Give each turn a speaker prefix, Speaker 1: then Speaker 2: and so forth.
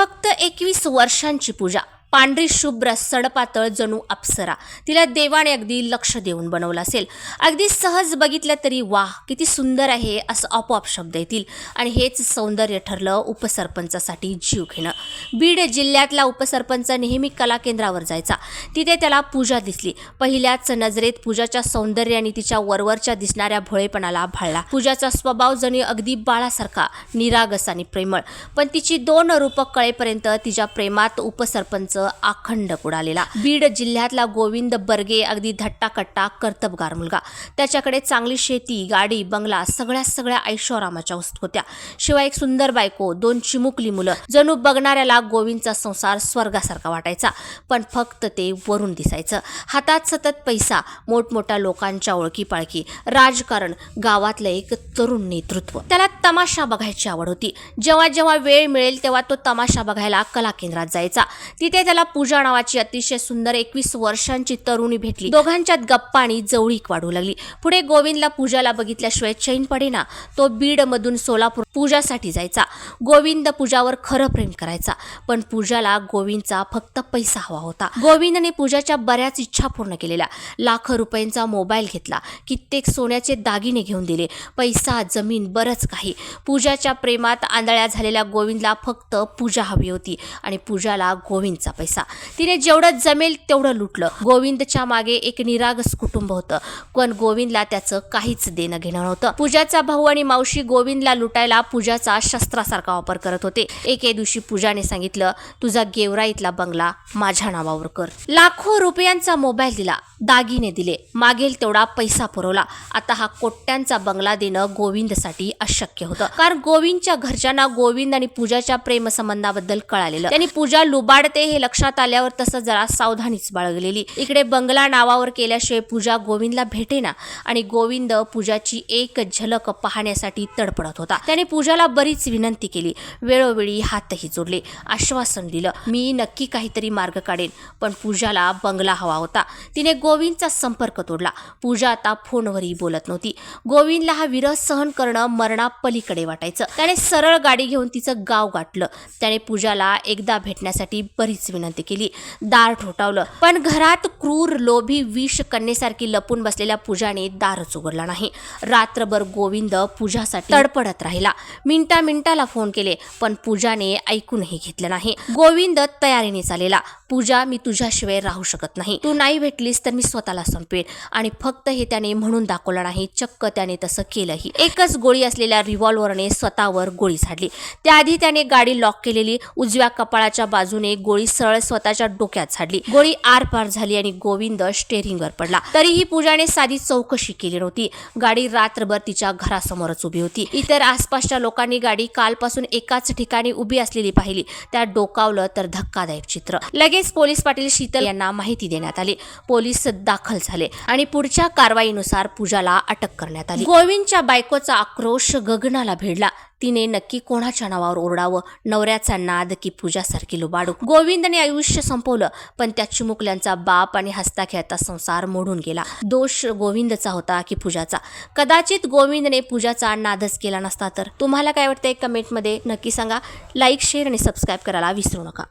Speaker 1: फक्त एकवीस वर्षांची पूजा. पांढरी शुभ्र सडपातळ जणू अप्सरा. तिला देवाने अगदी लक्ष देऊन बनवलं असेल. अगदी सहज बघितलं तरी वाह किती सुंदर आहे असं आपोआप शब्द येतील. आणि हेच सौंदर्य ठरलं उपसरपंचासाठी जीव घेणं. बीड जिल्ह्यातला उपसरपंच नेहमी कला केंद्रावर जायचा. तिथे त्याला पूजा दिसली. पहिल्याच नजरेत पूजाच्या सौंदर्य आणि तिच्या वरवरच्या दिसणाऱ्या भोळेपणाला भाळला. पूजाचा स्वभाव जणू अगदी बाळासारखा निरागस आणि प्रेमळ. पण तिची दोन रूपं कळेपर्यंत तिच्या प्रेमात उपसरपंच अखंड बुडालेला बीड जिल्ह्यातला गोविंद बर्गे अगदी धट्टाकट्टा कर्तबगार मुलगा. त्याच्याकडे चांगली शेती गाडी बंगला सगळ्या सगळ्या ऐशोरामाच्या वस्तू होत्या. शिवाय एक सुंदर बायको दोन चिमुकली मुलं. जणू बघणाऱ्याला गोविंदचा संसार स्वर्गासारखा वाटायचा. पण फक्त ते वरून दिसायचं. हातात सतत पैसा मोठमोठ्या लोकांच्या ओळखी पाळखी राजकारण गावातलं एक तरुण नेतृत्व. त्याला तमाशा बघायची आवड होती. जेव्हा जेव्हा वेळ मिळेल तेव्हा तो तमाशा बघायला कला केंद्रात जायचा. तिथे त्याला पूजा नावाची अतिशय सुंदर एकवीस वर्षांची तरुणी भेटली. दोघांच्यात गप्पा आणि जवळीक वाढू लागली. पुढे गोविंदला पूजाला बघितल्याशिवाय चैन पडेना. तो बीडमधून सोलापूर पूजासाठी जायचा. गोविंद पूजावर खरं प्रेम करायचा. पण पूजाला गोविंदचा फक्त पैसा हवा होता. गोविंदने पूजाच्या बऱ्याच इच्छा पूर्ण केलेल्या. लाख रुपयांचा मोबाईल घेतला. कित्येक सोन्याचे दागिने घेऊन दिले. पैसा जमीन बरंच काही. पूजाच्या प्रेमात आंधळ्या झालेल्या गोविंदला फक्त पूजा हवी होती. आणि पूजाला गोविंदचा पैसा. तिने जेवढं जमेल तेवढं लुटलं. गोविंदच्या मागे एक निरागस कुटुंब होतं. पण गोविंदला त्याचं काहीच देणं घेणं नव्हतं. पूजाचा भाऊ आणि मावशी गोविंदला लुटायला पूजाचा शस्त्रासारखा वापर करत होते. एके दिवशी पूजाने सांगितलं तुझा गेवराईतला बंगला माझ्या नावावर कर. लाखो रुपयांचा मोबाईल दिला. दागिने दिले. मागेल तेवढा पैसा पुरवला. आता हा कोट्यांचा बंगला देणं गोविंदसाठी अशक्य होतं. कारण गोविंदच्या घरच्यांना गोविंद आणि पूजाच्या प्रेमसंबंधाबद्दल कळालेलं. त्यांनी पूजा लुबाडते हे लक्षात आल्यावर तसं जरा सावधानीच बाळगलेली. इकडे बंगला नावावर केल्याशिवाय पूजा गोविंदला भेटेना आणि गोविंद पूजाची एक झलक पाहण्यासाठी तडपडत होता. त्याने पूजाला बरीच विनंती केली. वेळोवेळी हातही जोडले. आश्वासन दिलं. मी नक्की काहीतरी मार्ग काढेन पण पूजाला बंगला हवा होता. तिने गोविंदचा संपर्क तोडला. पूजा आता फोनवरही बोलत नव्हती. गोविंदला हा विरह सहन करणं मरणापलीकडे वाटायचं. त्याने सरळ गाडी घेऊन तिचं गाव गाठलं. त्याने पूजाला एकदा भेटण्यासाठी बरीच विनंती केली. दार ठोठावलं. पण घरात क्रूर लोभी विष कन्येसारखी लपून बसलेल्या पूजाने दारच उघडला नाही. रात्रभर गोविंद पूजासाठी तडपडत राहिला. मिनटा मिनटाला फोन केले पण पूजाने ऐकूनही घेतलं नाही. गोविंद तयारीने चालेला पूजा मी तुझ्याशिवाय राहू शकत नाही. तू नाही भेटलीस तर मी स्वतःला संपेन आणि फक्त हे त्याने म्हणून दाखवलं नाही चक्क त्याने तसं केलंही. एकच गोळी असलेल्या रिव्हॉल्वरने स्वतःवर गोळी झाडली. त्याआधी त्याने गाडी लॉक केलेली उजव्या कपाळाच्या बाजूने गोळी सरळ स्वतःच्या डोक्यात झाडली गोळी आरपार झाली आणि गोविंद स्टेरिंगवर पडला. तरीही पूजाने साधी चौकशी केली नव्हती. गाडी रात्रभर तिच्या घरासमोरच उभी होती. इतर आसपासच्या लोकांनी गाडी कालपासून एकाच ठिकाणी उभी असलेली पाहिली. त्या डोकावलं तर धक्कादायक चित्र. लगेच पोलीस पाटील शीतल यांना माहिती देण्यात आली. पोलीस दाखल झाले आणि पुढच्या कारवाईनुसार पूजाला अटक करण्यात आली. गोविंदच्या बायकोचा आक्रोश गगनाला भिडला. तिने नक्की कोणाच्या नावावर ओरडावं? नवऱ्याचा नाद की पूजासारखी लुबाडू? गोविंदने आयुष्य संपवलं पण त्या चिमुकल्यांचा बाप आणि हसता खेळता संसार मोडून गेला. दोष गोविंदचा होता की पूजाचा? कदाचित गोविंदने पूजाचा नादच केला नसता तर? तुम्हाला काय वाटतंय कमेंटमध्ये नक्की सांगा. लाईक शेअर आणि सबस्क्राईब करायला विसरू नका.